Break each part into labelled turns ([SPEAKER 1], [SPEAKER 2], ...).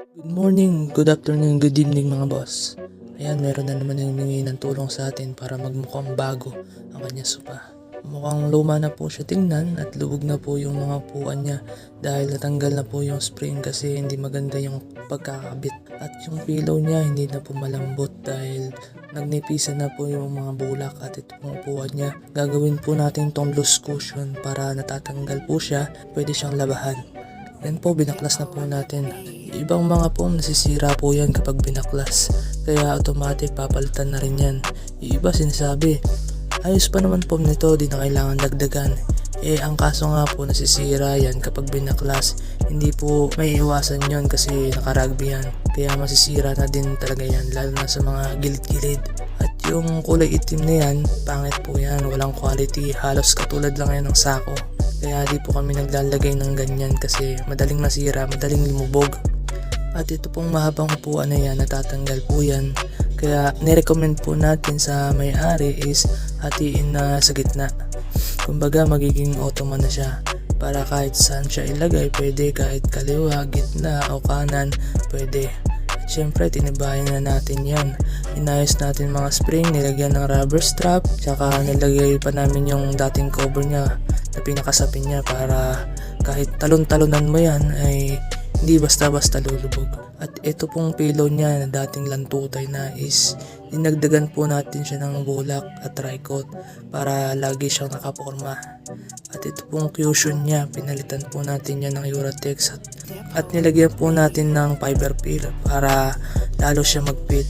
[SPEAKER 1] Good morning, good afternoon, good evening mga boss. Ayan, meron na naman yung humingi ng tulong sa atin para magmukhang bago ang kanya sopa. Mukhang luma na po siya tingnan at lubog na po yung mga puan niya dahil natanggal na po yung spring kasi hindi maganda yung pagkakabit. At yung pillow niya hindi na po malambot dahil nagnipisan na po yung mga bulak at ito pong puan niya. Gagawin po natin tong loose cushion para natatanggal po siya, pwede siyang labahan. Yan po, binaklas na po natin. Ibang mga po nasisira po yan kapag binaklas. Kaya automatic papalitan na rin yan. Iba sinasabi, ayos pa naman po nito, di na kailangan dagdagan. Eh, ang kaso nga po nasisira yan kapag binaklas. Hindi po may iwasan yon kasi nakarugby yan. Kaya masisira na din talaga yan, lalo na sa mga gilid-gilid. At yung kulay itim na yan, pangit po yan, walang quality. Halos katulad lang yan ng sako. Kaya di po kami naglalagay ng ganyan kasi madaling masira, madaling lumubog. At ito pong mahabang upuan na yan, natatanggal po yan. Kaya nirecommend po natin sa may-ari is hatiin na sa gitna. Kumbaga magiging ottoman na siya. Para kahit saan siya ilagay, pwede kahit kaliwa, gitna o kanan, pwede. At syempre, tinibayan na natin yan. Inayos natin mga spring, nilagyan ng rubber strap, tsaka nilagay pa namin yung dating cover niya na pinakasapin niya para kahit talon-talonan mo yan ay hindi basta-basta lulubog. At ito pong pillow niya na dating lantutay na is dinagdagan po natin siya ng bulak at tricot para lagi siyang nakaporma. At ito pong cushion niya, pinalitan po natin yan ng Uratex at, at nilagyan po natin ng fiber peel para lalo siya mag-fit.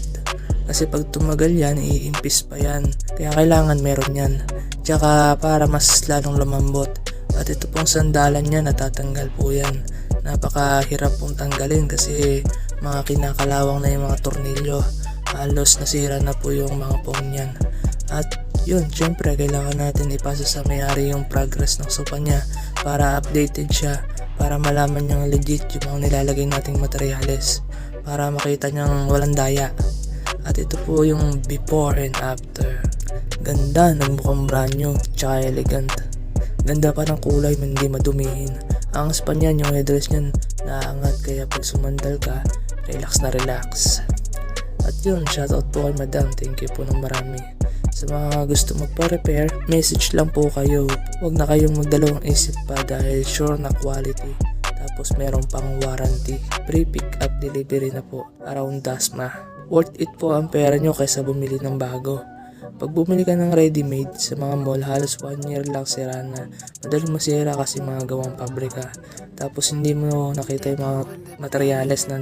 [SPEAKER 1] Kasi pag tumagal yan, iimpis pa yan. Kaya kailangan meron yan. Tsaka para mas lalong lumambot. At ito pong sandalan niya, natatanggal po yan. Napakahirap pong tanggalin kasi mga kinakalawang na yung mga tornilyo. Halos nasira na po yung mga pong niyan. At yun, syempre kailangan natin ipasa sa may-ari yung progress ng sopa niya para updated siya para malaman niyang legit yung mga nilalagay nating materyales para makita niyang walang daya. At ito po yung before and after. Ganda, nagmukhang brand new, tsaka elegant. Ganda pa ng kulay, hindi madumihin. Ang span niyan, yung headrest niyan, naangat kaya pag sumandal ka, relax na relax. At yun, shoutout po kay madam, thank you po ng marami. Sa mga gusto magpa-repair, message lang po kayo. Huwag na kayong magdalawang isip pa dahil sure na quality. Tapos meron pang warranty. Free pick up delivery na po around Dasma. Worth it po ang pera nyo kaysa bumili ng bago. Pag bumili ka ng ready-made sa mga mall, halos 1 year lang sira na. Madaling masira kasi mga gawang pabrika. Tapos hindi mo nakita yung mga materyales na